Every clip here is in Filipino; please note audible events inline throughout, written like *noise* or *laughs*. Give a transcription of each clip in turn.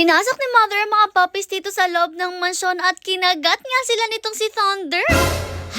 Pinasok ni Mother ang mga puppies dito sa loob ng mansyon at kinagat nga sila nitong si Thunder.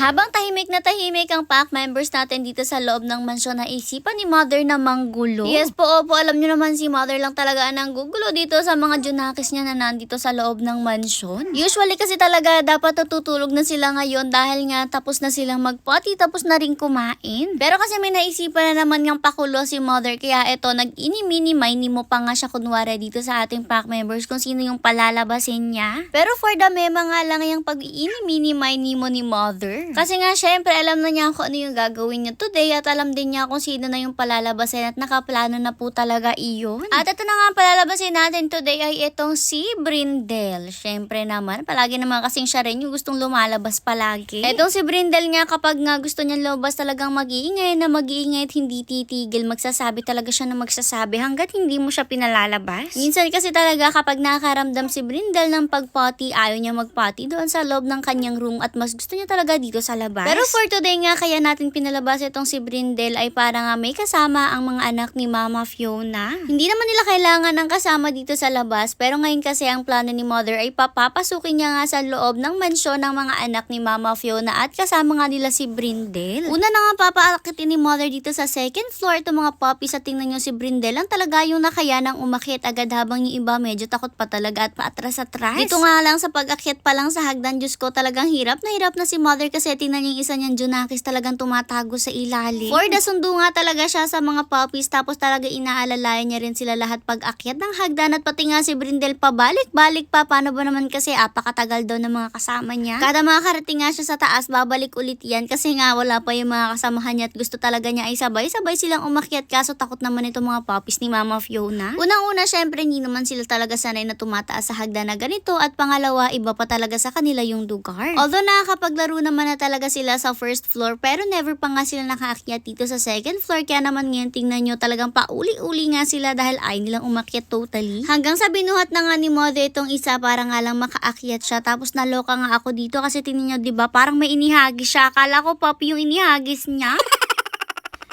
Habang tahimik na tahimik ang pack members natin dito sa loob ng mansyon na isipan ni Mother na manggulo. Yes po, opo, alam nyo naman si Mother lang talaga ang gugulo dito sa mga junakis niya na nandito sa loob ng mansyon. Usually kasi talaga dapat tutulog na sila ngayon dahil nga tapos na silang magpoti tapos na rin kumain. Pero kasi may naisipan na naman yung pakulo si Mother kaya eto nag-ini-mini-mini mo pa nga siya kunwari dito sa ating pack members kung sino yung palalabasin niya. Pero for the mema nga lang yung pag-ini-mini-mini mo ni Mother. Kasi nga syempre alam na niya kung ano yung gagawin niya today at alam din niya kung sino na yung palalabasin at nakaplano na po talaga iyon. At ito na nga ang palalabasin natin today ay itong si Brindel. Syempre naman, palagi naman kasing siya rin yung gustong lumalabas palagi. Itong si Brindel nga kapag nga gusto niya lumabas talagang mag-iingay na mag-iingay at hindi titigil. Magsasabi talaga siya na magsasabi hanggat hindi mo siya pinalalabas. Minsan kasi talaga kapag nakaramdam si Brindel ng pagpoti, ayaw niya magpoti doon sa loob ng kanyang room at mas gusto niya talaga dito sa labas. Pero for today nga kaya natin pinalabas itong si Brindel ay para nga may kasama ang mga anak ni Mama Fiona. Hindi naman nila kailangan ng kasama dito sa labas pero ngayon kasi ang plano ni Mother ay papapasukin niya nga sa loob ng mansyon ng mga anak ni Mama Fiona at kasama nga nila si Brindel. Una na nga papaakitin ni Mother dito sa second floor itong mga puppies at tingnan nyo si Brindel ang talaga yung nakaya ng umakyat agad habang yung iba medyo takot pa talaga at paatras-atras. Dito nga lang sa pag-akyat pa lang sa hagdan, Diyos ko talagang hirap na hirap na si Mother kasi tingnan niyo yung isa niyang Junakis talagang tumatago sa ilalim. For the sundo nga talaga siya sa mga puppies tapos talaga inaalalayan niya rin sila lahat pag-akyat ng hagdan at pati nga si Brindel pabalik-balik pa. Paano ba naman kasi apakatagal daw ng mga kasama niya. Kada makakarating nga siya sa taas, babalik ulit yan kasi nga wala pa yung mga kasamahan niya at gusto talaga niya ay sabay-sabay silang umakyat kaso takot naman itong mga puppies ni Mama Fiona. Unang-una syempre hindi naman sila talaga sanay na tumataas sa hagdan na ganito at pangalawa iba pa talaga sa kanila yung lugar. Although nakakapaglaro naman na talaga sila sa first floor pero never pa nga sila nakaakyat dito sa second floor kaya naman ngayon tingnan nyo talagang pauli-uli nga sila dahil ay nilang umakyat totally. Hanggang sa binuhat na nga ni Mother itong isa para nga lang makaakyat siya tapos naloka nga ako dito kasi tingnan nyo ba parang may inihagis siya. Akala ko papi yung inihagis niya. *laughs*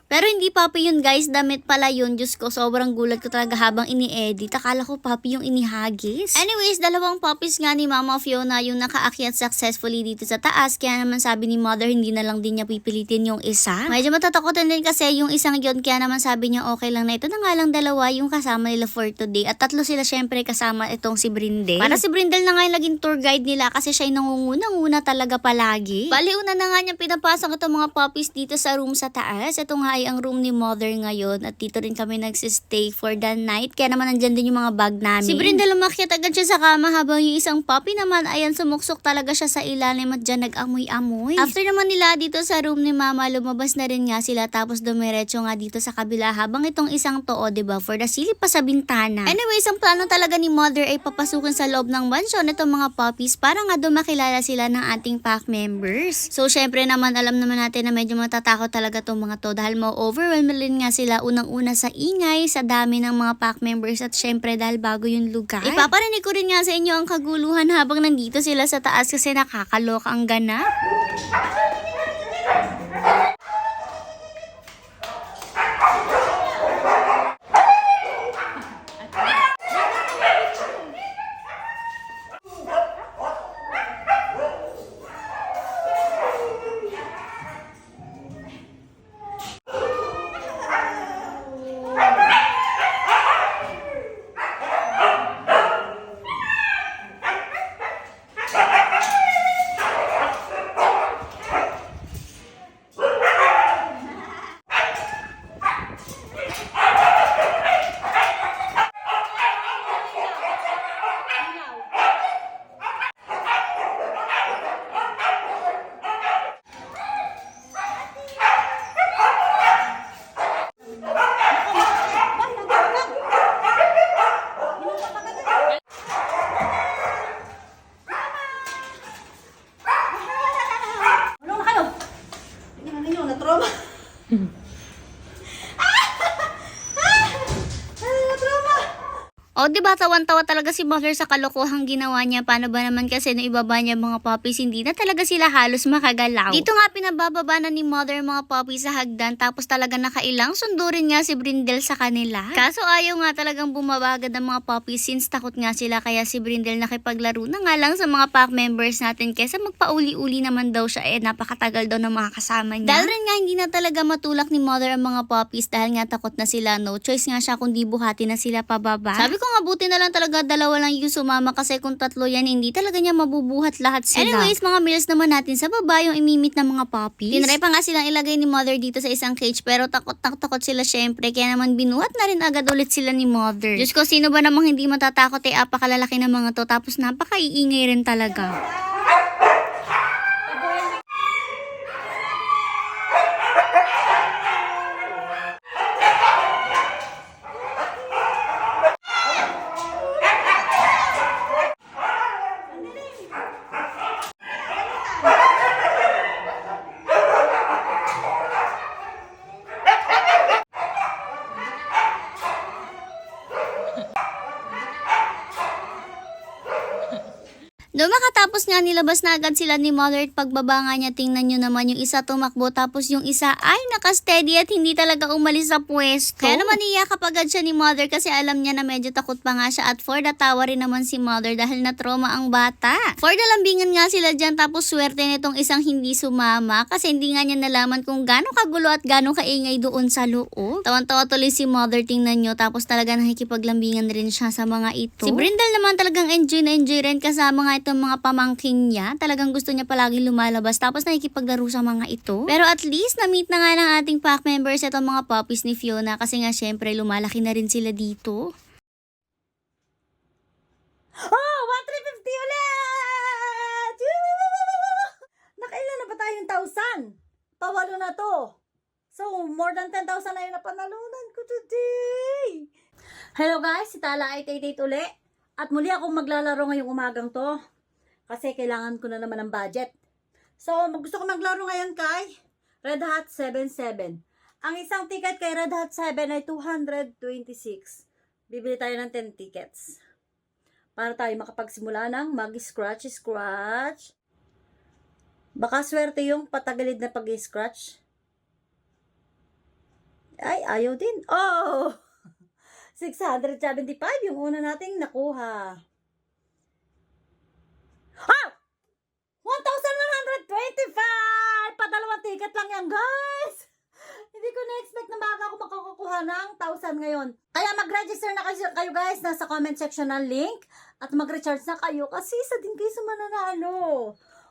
Pero hindi papi yun guys, damit pala yun. Diyos ko, sobrang gulat ko talaga habang ini-edit. Akala ko papi yung inihagis. Anyways, dalawang puppies nga ni Mama Fiona yung nakaakyat successfully dito sa taas. Kaya naman sabi ni Mother, hindi na lang din niya pipilitin yung isa. Medyo matatakotan din kasi yung isang yun. Kaya naman sabi niya okay lang na ito na nga lang dalawa yung kasama nila for today. At tatlo sila syempre kasama itong si Brindel. Para si Brindel na nga yung naging tour guide nila kasi siya yung nangunguna-nguna talaga palagi. Bali, na nga niyang pinapasok itong mga puppies dito sa room sa taas. Ito nga ay ang room ni Mother ngayon at dito rin kami nagsistay for the night. Kaya naman nandyan din yung mga bag namin. Si Brenda lumakyat agad siya sa kama habang yung isang puppy naman ayan sumuksok talaga siya sa ilalim at dyan nag-amoy-amoy. After naman nila dito sa room ni Mama, lumabas na rin nga sila tapos dumiretso nga dito sa kabila habang itong isang to, o, diba, for the silip pa sa bintana. Anyways, ang plano talaga ni Mother ay papasukin sa loob ng mansion itong mga puppies para nga doon makilala sila ng ating pack members. So, syempre naman, alam naman natin na medyo matatakot talaga itong mga to dahil ma-overwhelm nga sila unang-una sa ingay, sa dami ng mga pack members at syempre dahil bago yung lugar. Ipaparinig ko rin nga sa inyo ang kaguluhan habang nandito sila sa taas kasi nakakaloka ang ganap. O, di ba, tawan-tawa talaga si Mother sa kalokohang ginawa niya. Paano ba naman kasi nung ibaba niya mga puppies, hindi na talaga sila halos makagalaw. Dito nga pinabababa na ni Mother mga puppies sa hagdan, tapos talaga nakailang sundo rin nga si Brindel sa kanila. Kaso ayaw nga talagang bumaba agad ang mga puppies since takot nga sila, kaya si Brindel nakipaglaro na nga lang sa mga pack members natin kesa magpauli-uli naman daw siya eh napakatagal daw ng mga kasama niya. Dahil rin nga hindi na talaga matulak ni Mother ang mga puppies dahil nga takot na sila. No choice nga siya kundi buhati na sila pababa. Sabi ko nga buti na lang talaga dalawa lang yung sumama kasi kung tatlo yan hindi talaga niya mabubuhat lahat sila. Anyways, mga meals naman natin sa baba yung imimit ng mga puppies. Tinry pa nga silang ilagay ni Mother dito sa isang cage pero takot takot takot sila syempre kaya naman binuhat na rin agad ulit sila ni Mother. Diyos ko, sino ba namang hindi matatakot eh apakalalaki ng mga to tapos napakaiingay rin talaga. Doon makatapos nga nilabas na agad sila ni Mother at pagbaba nga niya tingnan nyo naman yung isa tumakbo tapos yung isa ay nakasteady at hindi talaga umalis sa pwesto. Kaya naman iyakap agad siya ni Mother kasi alam niya na medyo takot pa nga siya at for the tawa rin naman si Mother dahil na trauma ang bata. For the lambingan nga sila dyan tapos swerte nitong isang hindi sumama kasi hindi nga niya nalaman kung gaano kagulo at gaano kaingay doon sa loob. Tawan-tawa tuloy si Mother tingnan nyo tapos talaga nakikipaglambingan rin siya sa mga ito. Si Brindle naman talagang enjoy na enjoy rin kasama nga itong mga pamangking niya. Talagang gusto niya palagi lumalabas tapos nakikipaglaro sa mga ito. Pero at least na-meet na nga ng ating pack members itong mga puppies ni Fiona kasi nga syempre lumalaki na rin sila dito. Oh, 1,350 ulit! Nakailan na ba tayong thousand? Pawalo na to. So, more than 10,000 na yung napanalunan ko today. Hello guys, si Tala ay date uli. At muli akong maglalaro ngayong umagang to. Kasi kailangan ko na naman ng budget. So, gusto ko maglaro ngayon kay Red Hat 77. Ang isang ticket kay Red Hat 7 ay 226. Bibili tayo ng 10 tickets para tayo makapagsimula ng mag-scratch, scratch. Baka swerte yung patagalid na pag-scratch. Ay, ayaw din. Oh! *laughs* 675 yung una nating nakuha. Ah! 1,125! Padalawang ticket lang yan, guys! Hindi ko na-expect na baka ako makakakuha ng 1,000 ngayon. Kaya mag-register na kayo, kayo guys, nasa comment section ng link. At mag-recharge na kayo kasi isa din kayo sa mananalo.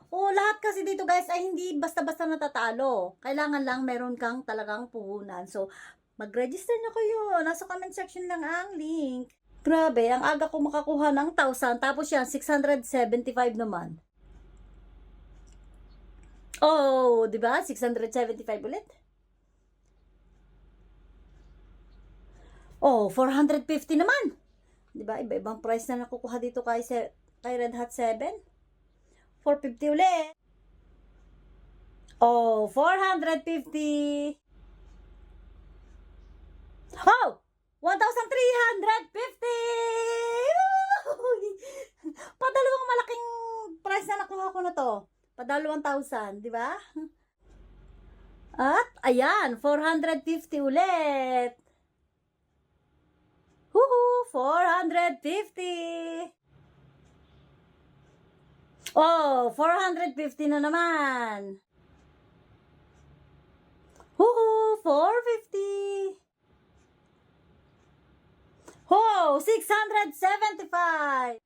O lahat kasi dito guys ay hindi basta-basta natatalo. Kailangan lang meron kang talagang puhunan. So, mag-register na kayo. Nasa comment section lang ang link. Grabe, ang aga ko makakuha ng 1,000. Tapos yan, 675 naman. Oh, di ba? 675 ulit. Oh, 450 naman. 'Di ba? Iba-ibang price na nakukuha dito kay kay Red Hat 7. 450 ulit. Oh, 450. Oh! 1,350! Uy! Padalawang malaking price na nakuha ko na to. Padalawang 1,000, di ba? At, ayan, 450 ulit. Huhu, 450. Oh, 450 na naman. Huhu, 450. Oh, 675.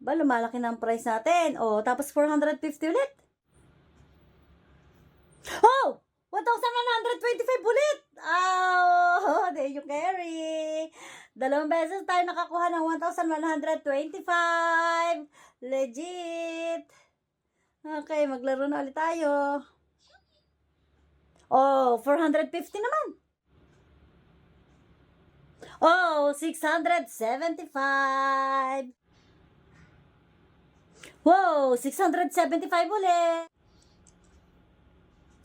Ba, lumalaki na ang price natin. Oh, tapos 450 ulit. Oh! 1,125 ulit! Oh, *laughs* there you carry. Dalawang beses tayo nakakuha ng 1,125. Legit. Okay, maglaro na ulit tayo. Oh, 450 naman. Oh, 675. Wow, 675 ulit.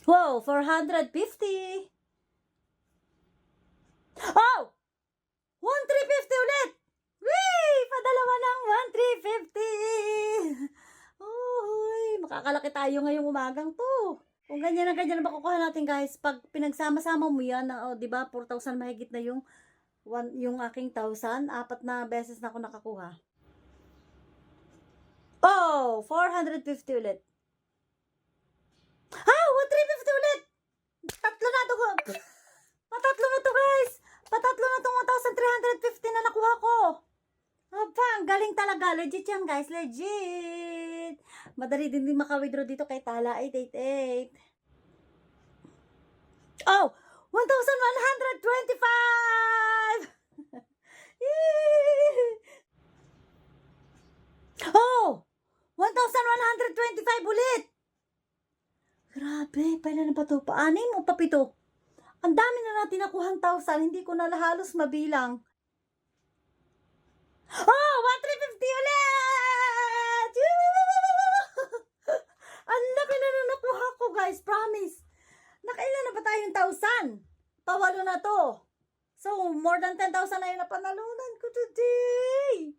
Wow, 450. Oh! 1350 ulit! Woo! padalawa ng 1,350. Uy, makakalaki tayo ngayong umagang to. Kung ganyan na ganyan na ba kukuha natin guys, pag pinagsama-sama mo yan, oh, di ba, 4,000 mahigit na yung, one, yung aking 1,000, apat na beses na ako nakakuha. Oh, 450 ulit. Ah, 1,350 ulit! Tatlo na to. Patatlo *laughs* na to guys. Patatlo na tong 1,350 na nakuha ko. Aba, ang galing talaga. Legit yan guys. Legit. Madali din din maka-withdraw dito kay Tala 888. Oh! 1,125! *laughs* Yee! oh! 1,125 ulit! Grabe, pailan na ba to? Paanin mo pa pito? Ang dami na natin nakuhang 1,000. Hindi ko na halos mabilang. Oh! 1,350 ulit! Ang laki na na nakuha ko, guys. Promise. Nakailan na ba tayong 1,000? Pawalo na to. So, more than 10,000 na yung napanalunan ko today.